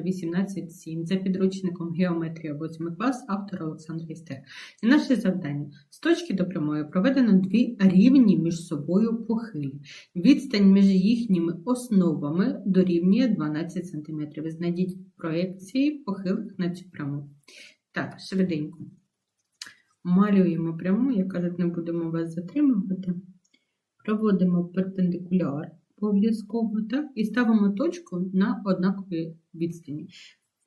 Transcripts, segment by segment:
18.7 за підручником Геометрія 8 клас автора Олександра Істер. І наше завдання. З точки до прямої проведено дві рівні між собою похилі. Відстань між їхніми основами дорівнює 12 см. Знайдіть проекції похилих на цю пряму. Так, швиденько. Малюємо пряму, як кажуть, не будемо вас затримувати. Проводимо перпендикуляр обов'язково, так? І ставимо точку на однаковій відстані.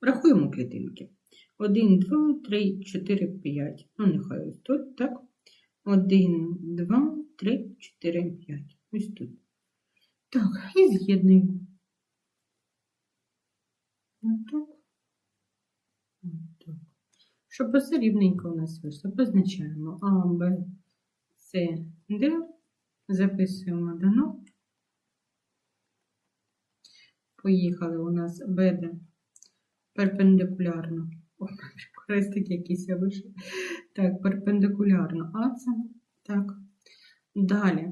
Рахуємо клітинки. 1, 2, 3, 4, 5. Ну, нехай ось тут, так? 1, 2, 3, 4, 5. Ось тут. Так, і з'єднуємо. Отак. Отак. Щоб все рівненько у нас вийшло, позначаємо А, Б, С, Д. Записуємо дано. Поїхали у нас БД перпендикулярно. О, якийсь я вийшов. Так, перпендикулярно АЦ. Так. Далі.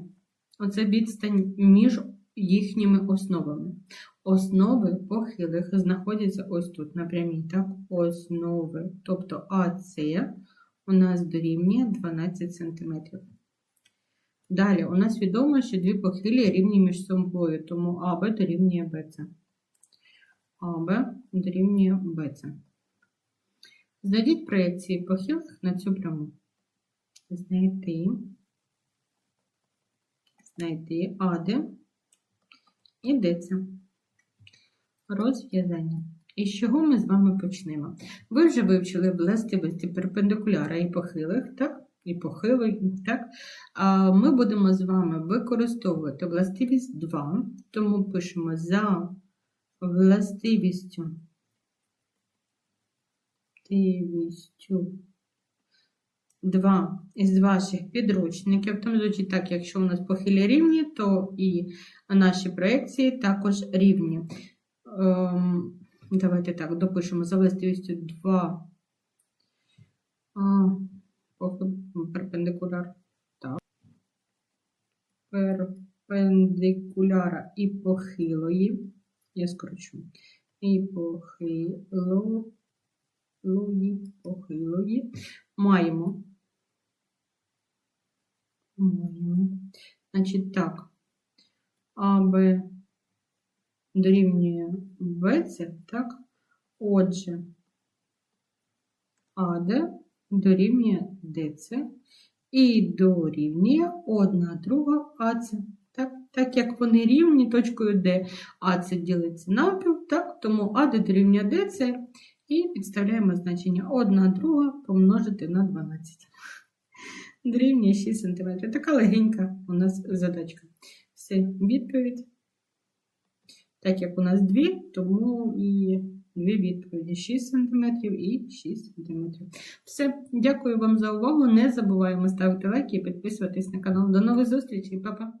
Оце відстань між їхніми основами. Основи похилих знаходяться ось тут, на прямій, так? Основи. Тобто АЦ у нас дорівнює 12 см. Далі, у нас відомо, що дві похилі рівні між собою, тому АБ дорівнює БЦ. АБ дорівнює БЦ. Знайдіть проєкції похилих на цю пряму. Знайти, знайти АД і ДЦ. Розв'язання. І з чого ми з вами почнемо? Ви вже вивчили властивості перпендикуляра і похилих, так? І похилих, так? Ми будемо з вами використовувати властивість 2, тому пишемо за властивістю властивістю 2 із ваших підручників. Там звучить так, якщо у нас похилі рівні, то і наші проекції також рівні. Ем, Давайте так, допишемо за властивістю 2 а, перпендикуляр. Так. Перпендикуляра і похилої. Я скорочу. І похилої, похилої. Маємо. Маємо. Значить, так. АБ дорівнює БЦ, так? Отже, АД дорівнює ДЦ і дорівнює одна друга АЦ. Так, так як вони рівні точкою D, АЦ ділиться навпіл, так, тому АД дорівнює ДЦ і підставляємо значення 1 друга помножити на 12. Дорівнює 6 см. Така легенька у нас задачка. Все, відповідь. Так як у нас дві, тому і дві відповіді: 6 см і 6 см. Все, дякую вам за увагу. Не забуваємо ставити лайки і підписуватись на канал. До нових зустрічей, Па-па!